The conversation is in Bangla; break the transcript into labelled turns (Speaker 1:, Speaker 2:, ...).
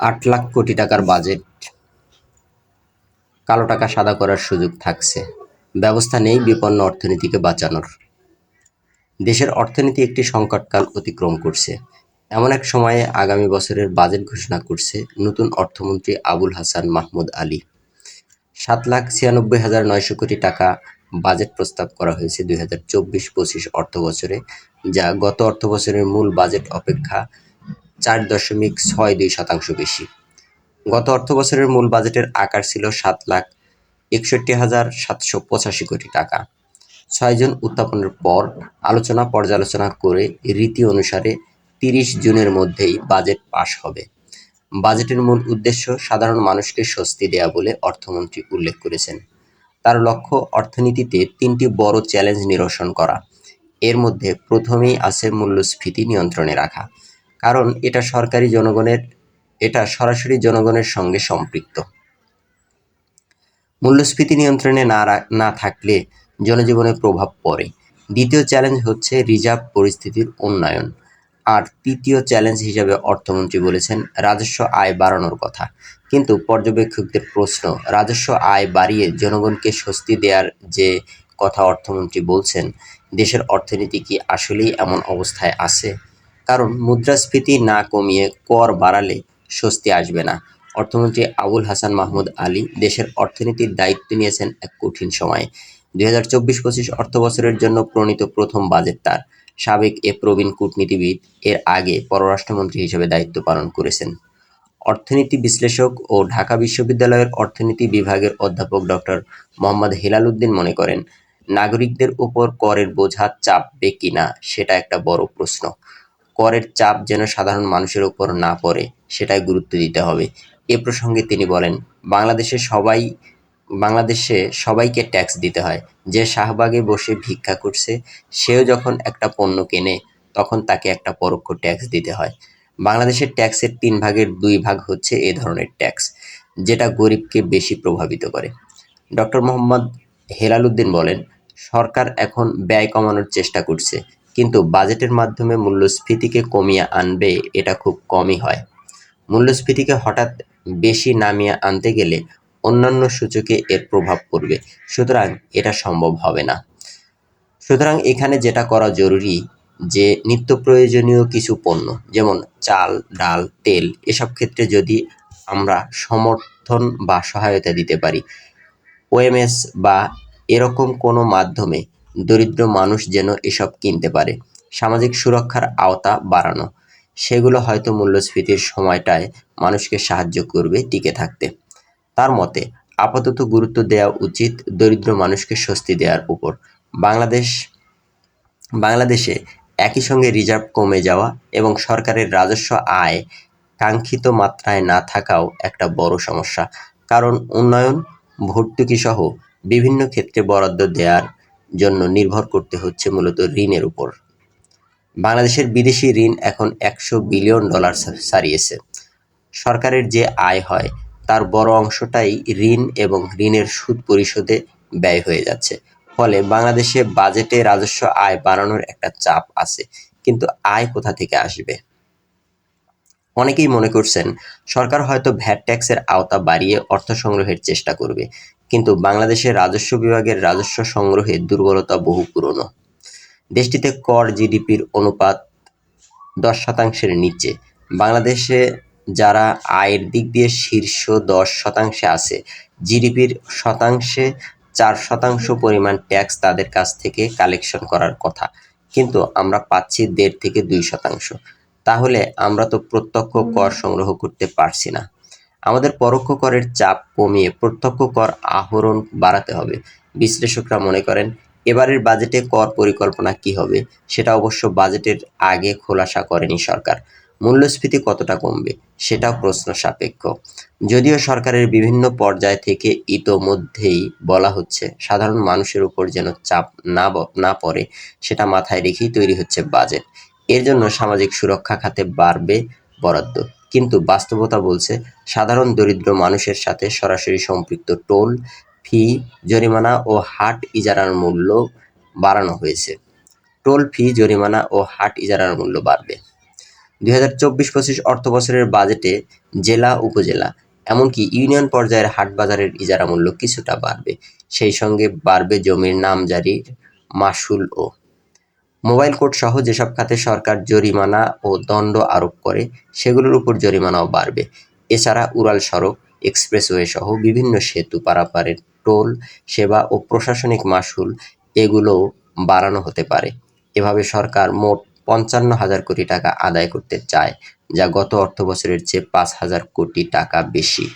Speaker 1: আট লাখ কোটি টাকার বাজেট। কালো টাকা সাদা করার সুযোগ থাকছে। ব্যবস্থা নেই বিপন্ন অর্থনীতিকে বাঁচানোর। দেশের অর্থনীতি একটি সংকটকাল অতিক্রম করছে। এমন এক সময়ে আগামী বছরের বাজেট ঘোষণা করছে নতুন অর্থমন্ত্রী আবুল হাসান মাহমুদ আলী। সাত লাখ ছিয়ানব্বই হাজার নয়শো কোটি টাকা বাজেট প্রস্তাব করা হয়েছে দুই হাজার চব্বিশ পঁচিশ অর্থ বছরে যা গত অর্থ বছরের মূল বাজেট অপেক্ষা চার দশমিক ছয় দুই শতাংশ বেশি। গত অর্থ বছরের মূল বাজেটের আকার ছিল সাত লাখ একষট্টি হাজার সাতশো পঁচাশি কোটি টাকা। ছয়জন উত্থাপনের পর আলোচনা পর্যালোচনা করে রীতি অনুসারে তিরিশ জুনের মধ্যেই বাজেট পাশ হবে। বাজেটের মূল উদ্দেশ্য সাধারণ মানুষকে স্বস্তি দেয়া বলে অর্থমন্ত্রী উল্লেখ করেছেন। তার লক্ষ্য অর্থনীতিতে তিনটি বড় চ্যালেঞ্জ নিরসন করা। এর মধ্যে প্রথমেই আছে মূল্যস্ফীতি নিয়ন্ত্রণে রাখা। কারণ এটা সরকারি জনগণের, এটা সরাসরি জনগণের সঙ্গে সম্পৃক্ত। মূল্যস্ফীতি নিয়ন্ত্রণে না না থাকলে জনজীবনে প্রভাব পড়ে। দ্বিতীয় চ্যালেঞ্জ হচ্ছে রিজার্ভ পরিস্থিতির উন্নয়ন। আর তৃতীয় চ্যালেঞ্জ হিসাবে অর্থমন্ত্রী বলেছেন রাজস্ব আয় বাড়ানোর কথা। কিন্তু পর্যবেক্ষকদের প্রশ্ন, রাজস্ব আয় বাড়িয়ে জনগণকে স্বস্তি দেওয়ার যে কথা অর্থমন্ত্রী বলছেন, দেশের অর্থনীতি কি আসলেই এমন অবস্থায় আছে? কারণ মুদ্রাস্ফীতি না কমিয়ে কর বাড়ালে স্বস্তি আসবে না। অর্থমন্ত্রী আবুল হাসান মাহমুদ আলী দেশের অর্থনীতির দায়িত্ব নিয়েছেন এক কঠিন সময়ে। দুই হাজার চব্বিশ পঁচিশ অর্থ বছরের জন্য প্রণীত প্রথম বাজেট তার। সাবেক এ প্রবীণ কূটনীতিবিদ এর আগে পররাষ্ট্রমন্ত্রী হিসেবে দায়িত্ব পালন করেছেন। অর্থনীতি বিশ্লেষক ও ঢাকা বিশ্ববিদ্যালয়ের অর্থনীতি বিভাগের অধ্যাপক ডক্টর মোহাম্মদ হেলাল উদ্দিন মনে করেন, নাগরিকদের উপর করের বোঝা চাপবে কিনা সেটা একটা বড় প্রশ্ন। করের চাপ যেন সাধারণ মানুষের উপর না পড়ে, সেটাই গুরুত্ব দিতে হবে। এ প্রসঙ্গে তিনি বলেন, বাংলাদেশে সবাই, বাংলাদেশে সবাইকে ট্যাক্স দিতে হয়। যে শাহবাগে বসে ভিক্ষা করছে, সেও যখন একটা পণ্য কেনে, তখন তাকে একটা পরোক্ষ ট্যাক্স দিতে হয়। বাংলাদেশের ট্যাক্সের তিন ভাগের দুই ভাগ হচ্ছে এ ধরনের ট্যাক্স, যেটা গরিবকে বেশি প্রভাবিত করে। ডক্টর মোহাম্মদ হেলালুদ্দিন বলেন, সরকার এখন ব্যয় কমানোর চেষ্টা করছে। কিন্তু বাজেটের মাধ্যমে মূল্যস্ফীতিকে কমিয়ে আনবে এটা খুব কমই হয়। মূল্যস্ফীতিকে হঠাৎ বেশি নামিয়ে আনতে গেলে অন্যান্য সূচকে এর প্রভাব পড়বে। সুতরাং এটা সম্ভব হবে না। সুতরাং এখানে যেটা করা জরুরি যে নিত্য প্রয়োজনীয় কিছু পণ্য, যেমন চাল, ডাল, তেল, এসব ক্ষেত্রে যদি আমরা সমর্থন বা সহায়তা দিতে পারি, ওএমএস বা এরকম কোনো মাধ্যমে দরিদ্র মানুষ যেন এসব কিনতে পারে। সামাজিক সুরক্ষার আওতা বাড়ানো। সেগুলো হয়তো মূল্যস্ফীতির সময়টায় মানুষকে সাহায্য করবে টিকে থাকতে। তার মতে, আপাতত গুরুত্ব দেওয়া উচিত দরিদ্র মানুষকে স্বস্তি দেওয়ার উপর। বাংলাদেশ, বাংলাদেশে একই সঙ্গে রিজার্ভ কমে যাওয়া এবং সরকারের রাজস্ব আয় কাঙ্ক্ষিত মাত্রায় না থাকাও একটা বড় সমস্যা। কারণ উন্নয়ন ভর্তুকি সহ বিভিন্ন ক্ষেত্রে বরাদ্দ দেওয়ার জন্য নির্ভর করতে হচ্ছে মূলত ঋণের উপর। বাংলাদেশের বিদেশি ঋণ এখন একশো বিলিয়ন ডলার ছা- ছাড়িয়েছে সরকারের যে আয় হয়, তার বড় অংশটাই ঋণ এবং ঋণের সুদ পরিশোধে ব্যয় হয়ে যাচ্ছে। ফলে বাংলাদেশে বাজেটে রাজস্ব আয় বাড়ানোর একটা চাপ আছে, কিন্তু আয় কোথা থেকে আসবে? অনেকেই মনে করছেন, সরকার হয়তো ভ্যাট ট্যাক্সের আওতা বাড়িয়ে অর্থ সংগ্রহের চেষ্টা করবে। কিন্তু বাংলাদেশের রাজস্ব বিভাগের রাজস্ব সংগ্রহের দুর্বলতা বহু পুরনো। দেশটিতে কর জিডিপির অনুপাত দশ শতাংশের নিচে। বাংলাদেশে যারা আয়ের দিক দিয়ে শীর্ষ দশ শতাংশে আছে, জিডিপির শতাংশে চার শতাংশ পরিমাণ ট্যাক্স তাদের কাছ থেকে কালেকশন করার কথা। কিন্তু আমরা পাচ্ছি দেড় থেকে দুই শতাংশ। তাহলে আমরা তো প্রত্যক্ষ কর সংগ্রহ করতে পারছি না। আমাদের পরোক্ষ করের চাপ কমিয়ে প্রত্যক্ষ কর আহরণ বাড়াতে হবে। বিশ্লেষকরা মনে করেন, এবারের বাজেটে কর পরিকল্পনা কি হবে, সেটা অবশ্য বাজেটের আগে খোলাসা করেনি সরকার। মূল্যস্ফীতি কতটা কমবে, সেটাও প্রশ্ন সাপেক্ষ। যদিও সরকারের বিভিন্ন পর্যায় থেকে ইতোমধ্যেই বলা হচ্ছে, সাধারণ মানুষের উপর যেন চাপ না না পড়ে, সেটা মাথায় রেখেই তৈরি হচ্ছে বাজেট। এর জন্য সামাজিক সুরক্ষা খাতে বাড়বে বরাদ্দ। কিন্তু বাস্তবতা বলছে, সাধারণ দরিদ্র মানুষের সাথে সরাসরি সম্পৃক্ত টোল, ফি, জরিমানা ও হাট ইজারার মূল্য বাড়ানো হয়েছে। টোল, ফি, জরিমানা ও হাট ইজারার মূল্য বাড়বে। দুই হাজার চব্বিশ পঁচিশ অর্থ বছরের বাজেটে জেলা, উপজেলা, এমনকি ইউনিয়ন পর্যায়ের হাট বাজারের ইজারা মূল্য কিছুটা বাড়বে। সেই সঙ্গে বাড়বে জমির নামজারির মাশুলও মোবাইল কোর্ট সহ যেসব খাতে সরকার জরিমানা ও দণ্ড আরোপ করে, সেগুলোর উপর জরিমানাও বাড়বে। এছাড়া উড়াল সড়ক, এক্সপ্রেসওয়ে সহ বিভিন্ন সেতু পারাপারের টোল, সেবা ও প্রশাসনিক মাশুল এগুলোও বাড়ানো হতে পারে। এভাবে সরকার মোট পঞ্চান্ন হাজার কোটি টাকা আদায় করতে চায়, যা গত অর্থবছরের চেয়ে পাঁচ হাজার কোটি টাকা বেশি।